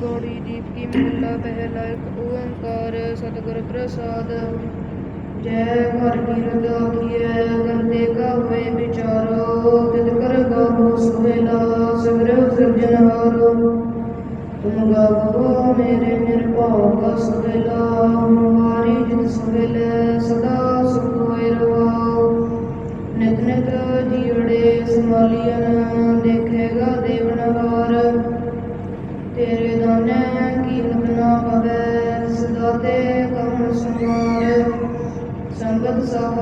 ਗੋੜੀ ਦੀਪ ਕੀ ਮਹੱਲਾ ਪਹਿਲਾ ਇੱਕ ਓੰਕਾਰ, ਸਤਿਗੁਰ ਪ੍ਰਸਾਦ। ਜੈ ਘਰ ਕੀਰਤ ਆਖੀਐ ਕਰਤੇ ਕਾ ਹੋਏ ਵਿਚਾਰੋ, ਤਿਤ ਕਰ ਗਾਵੋ ਸੁਹੇਲਾ ਸਗਰੋ ਸਿਰਜਨਹਾਰੋ ਤੁਮ ਗਾਵੋ ਮੇਰੇ ਨਿਰਭਉ ਕਾ ਸੁਹੇਲਾ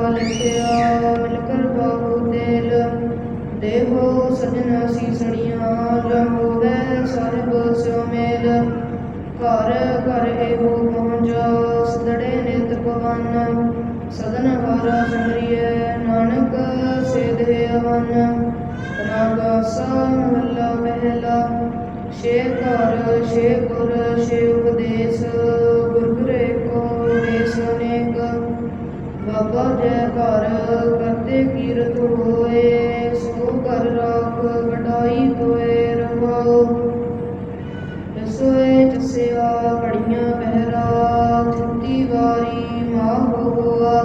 ਲਿਖਿਆ ਮਿਲ ਕਰ ਬਾਹੂ ਤੇਲ। ਦੇਹੋ ਸਜਣ ਸੀਸਣੀਆਂ ਰਹੋਵੇ ਸਰਬ ਸਿਉ ਮੇਲ ਘਰ ਘਰ ਇਹੋ ਪਹੁੰਚਾ ਸਦੜੇ ਨਿਤ ਪਵਨ। ਸਦਨ ਹਾਰਾ ਸਮਰੀਏ ਨਾਨਕ ਸੇਧੇ ਅਵਨ। ਰਾਗਾ ਸਾ ਮਹੱਲਾ ਪਹਿਲਾ। ਛੇ ਘਰ ਸ਼ੇ ਗੁਰ ਸ਼ੇ ਉਪਦੇਸ਼। ਬਾਬਾ ਜੈ ਘਰ ਕਰਤੇ ਕੀਰਤ ਹੋਏ, ਸੋ ਘਰ ਰਾਖ ਵਡਾਈ ਤੋਏ ਰਵਾਓ। ਰਸੋਏ ਜਸਿਆ ਘੜੀਆਂ ਪਹਿਰਾ ਥਿੱਤੀ ਵਾਰੀ ਮਾਹ ਹੋਆ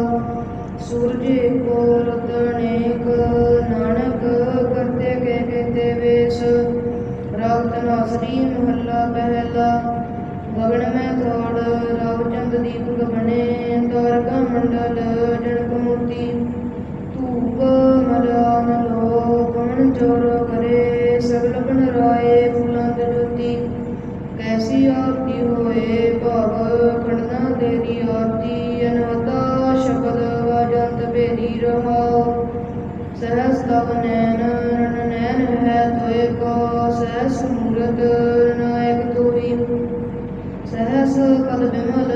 ਸੂਰਜ ਕੋ ਰਤਨੇਕ ਨਾਨਕ ਕਰਤੇ ਕੇ ਕੇਤੇ ਵੇਸ ਰਾਗਤ ਨਾਸਰੀ ਮਹੱਲਾ ਪਹਿਲਾ ਰਵ ਚੰਦ ਦੀਪਕ ਬਣੇ ਤਾਰਕਾ ਮੰਡਲ, ਜਨਕ ਮੂਰਤੀ, ਧੂਪ ਮਲਾਨ ਲੋ ਚੋਰ ਕਰੇ ਸਗਲ ਬਨ ਰਾਏ ਫੁਲਾਂ ਤੇ ਜੋਤੀ। ਕੈਸੀ ਆਰਤੀ ਹੋਏ ਭਵ ਖੰਡਨਾ ਤੇਰੀ ਆਰਤੀ ਅਨਹਤਾ ਸ਼ਬਦ ਵਜੰਤ ਬੇਰੀ ਰਹਾਓ ਸਹਸ ਤਵ ਨੈਣ, ਰਣ ਨੈਣ ਹੈ ਤੋਏ ਕੋ, ਸਹਸ ਮੂਰਤ ਨਾਇਕ ਤੋਈ ਸਹਸ ਕਲ ਬਿਮਲ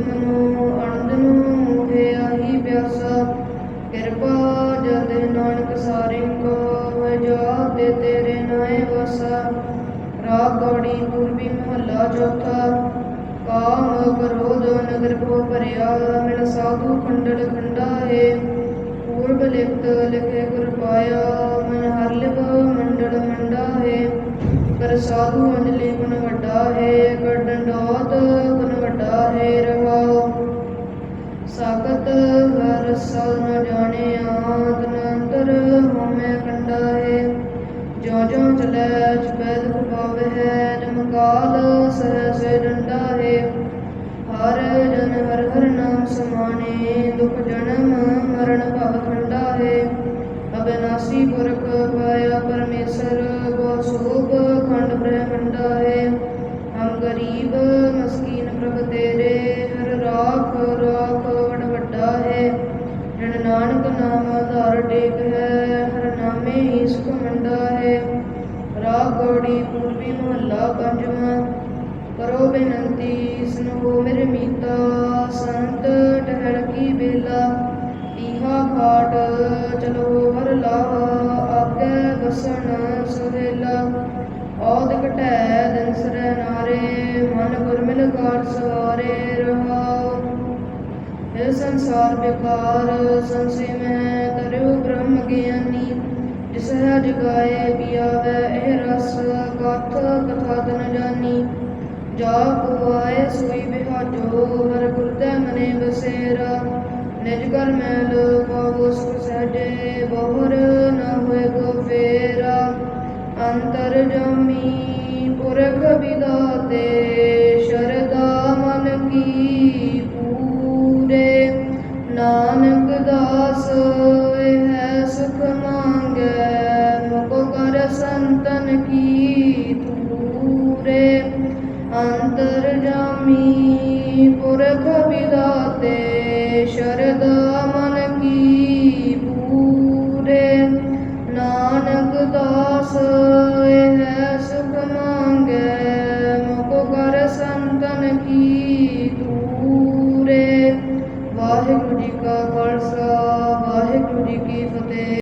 ਲੋਭਿਤ ਮਨੋ ਅਨੰਦ ਨੂੰ ਆਹੀ ਪਿਆਸਾ। ਕਿਰਪਾ ਜਦ ਨਾਨਕ ਸਾਰਿ ਕੋ ਜਾ ਤੇ ਤੇਰੇ ਨਾਏ ਵਸਾ। ਰਾਗ ਪੂਰਬੀ ਮਹੱਲਾ ਚੌਥਾ। ਕਾਮ ਕ੍ਰੋਧ ਨਗਰ ਕੋ ਭਰਿਆ, ਮਿਲ ਸਾਧੂ ਖੰਡਲ ਖੰਡਾ ਹੈ ਪੂਰਬ ਲਿਖਤ ਲਿਖੇ ਗੁਰ ਪਾਇਆ, ਮਨ ਹਰ ਲਿਵ ਮੰਡਲ ਮੰਡਾ ਹੈ ਕਰ ਸਾਧੂ ਅੰਜਲੀ ਗੁਣ ਵੱਡਾ ਹੈ ਹਰ ਸਦ ਨ ਜਾਣਿਆ ਤਨੰਤਰ ਹਉਮੈ ਕੰਡਾ ਹੈ ਜੋ ਜੋ ਚਲੈ ਚੁਪੈ ਦੁਖ ਪਾਵੈ ਜਮ ਕਾਲ ਸਹਿ ਸੇ ਡੰਡਾ ਹੈ ਹਰ ਜਨ ਹਰ ਹਰ ਨਾਮ ਸਮਾਣੇ, ਦੁਖ ਜਨਮ ਰਾਗ ਪੂਰਬੀ ਮਹੱਲਾ ਪੰਜਵਾਂ, ਕਰੋ ਬੇਨੰਤੀ ਸੁਨੋ ਮੇਰੇ ਮੀਤਾ, ਸੰਤ ਟਹਿਲ ਕੀ ਬੇਲਾ ਇਹਾ ਖਾਟ ਚਲੋ ਹਰ ਲਾਹ ਆਗੇ ਬਸਣ ਸੁਹੇਲਾ ਔਦ ਘਟੈ ਦਿਨ ਸਰੈ ਨਾਰੇ, ਮਨ ਗੁਰਮਿਲ ਕਾਰ ਸਵਾਰੇ ਰਹਾਓ ਇਹ ਸੰਸਾਰ ਵਿਕਾਰ ਸੰਸੇ ਮੈਂ ਤਰਿਓ ਬ੍ਰਹਮ ਗਿਆਨੀ ਜਿਸ ਹੈ ਜਗਾਏ ਪਿਆਵੈ, ਇਹ ਰਸ ਕਥ ਕਥਾ ਤਨ ਜਾਨੀ। ਜਾ ਪੁਆਏ ਸੋਈ ਬਿਹਾਜੋ, ਹਰ ਗੁਰਦੈ ਮਨੇ ਬਸੇਰਾ। ਨਿਜ ਕਰ ਮੈਲ ਪਾਵੋ ਸੁਖ ਸਹਜੇ, ਬਹੁਰ ਨ ਹੋਏ ਕੋ ਫੇਰਾ। ਅੰਤਰ ਜਮੀ तन की पूरे अंतर्जामी पुरख